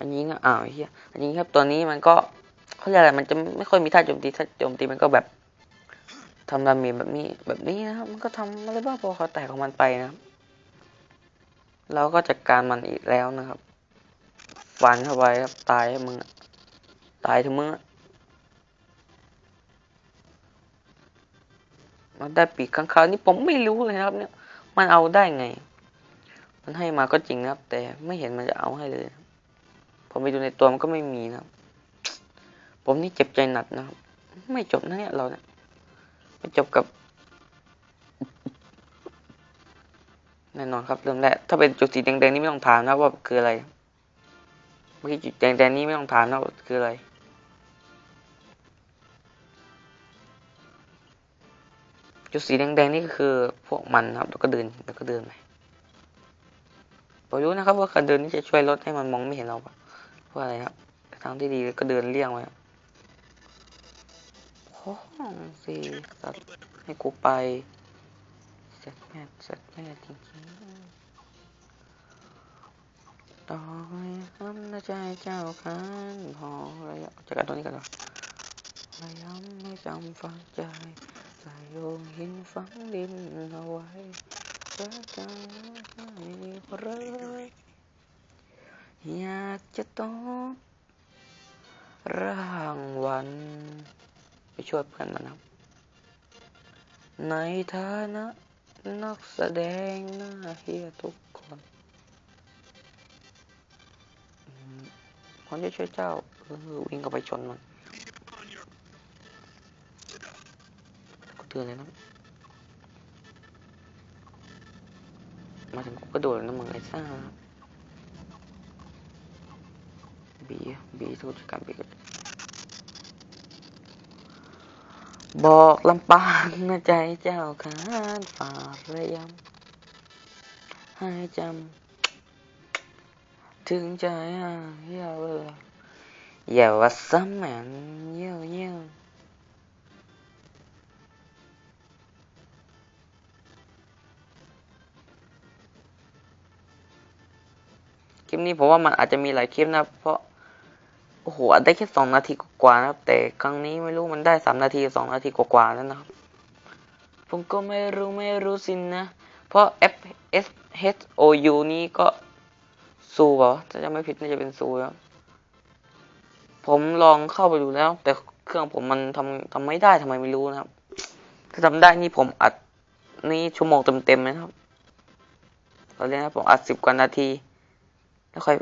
อันนี้นะอ้าวเฮียอันนี้ครับตัวนี้มันก็เขาเรียกอะไรมันจะไม่ค่อยมีท่าโจมตีถ้าโจมตีมันก็แบบทำดาเมจแบบนี้แบบนี้นะครับ มันก็ทำอะไรบ้าพอเขาแตกของมันไปนะครับเราก็จัดการมันอีกแล้วนะครับฟันเข้าไปครับตายให้มึงอะตายเถอะมึงอะมันได้ปีกข้างคาวนี่ผมไม่รู้เลยนะครับ เนี่ย มันเอาได้ไง มันให้มาก็จริงนะครับ แต่ไม่เห็นมันจะเอาให้เลยนะ ผมไปดูในตัวมันก็ไม่มีนะครับ ผมนี่เจ็บใจหนักนะครับ ไม่จบนะเนี่ยเราเนี่ยไม่จบกับ แน่นอนครับเริ่มแรกถ้าเป็นจุดสีแดงๆนี่ไม่ต้องถามนะว่าคืออะไร เมื่อกี้จุดแดงๆนี่ไม่ต้องถามนะว่าคืออะไรจุดสีแดงๆนี่ก็คือพวกมันนะครับ แล้วก็เดินแล้วก็เดินไปผมรู้นะครับว่าการเดินนี่จะช่วยลดให้มันมองไม่เห็นเราปะ เพราะอะไรครับทางที่ดีก็เดินเลี่ยงไว้ครับโอ้โหสิสัตว์ให้กูไปเสร็จแม่เสร็จแม่จริงๆต่อไปทำนะใจเจ้าคันพอระยะจัดการตัวนี้กันเหรอระยำไม่จำฝังใจใส่โยงหินฝังดินเอาไว้เพื่อจะไม่เลย อยากจะตอบร่างวันไปช่วยเพื่อนมันครับ ในฐานะนักแสดงหน้าเฮียทุกคนผมจะช่วยเจ้าเออวิ่งเข้าไปชนมันกูเตือนเลยนะมาถึงกูก็โดดเลยนะมึงไอ้ซ่า บีบีทุกการบีก็บอกลำปางนะใจเจ้าขานฝ่าระยำให้จำถึงใจอะเยาเวลาอย่าว่าซ้ำแมันเยี่ยวเยี่ยวคลิปนี้ผมว่ามันอาจจะมีหลายคลิปนะ เพราะ โอ้โหได้แค่สองนาทีกว่านะครับ แต่ครั้งนี้ไม่รู้มันได้สามนาทีสองนาทีกว่าๆแล้วนะครับ ผมก็ไม่รู้ไม่รู้สินนะ เพราะ F S H O U นี้ก็ซูเปล่าถ้าจะไม่ผิดน่าจะเป็นซูครับผมลองเข้าไปดูแล้ว แต่เครื่องผมมันทำทำไม่ได้ทำไมไม่รู้นะครับ ถ้าทำได้นี่ผมอัดนี่ชั่วโมงเต็มๆนะครับตอนนี้นะผมอัดสิบกว่านาที แล้วค่อย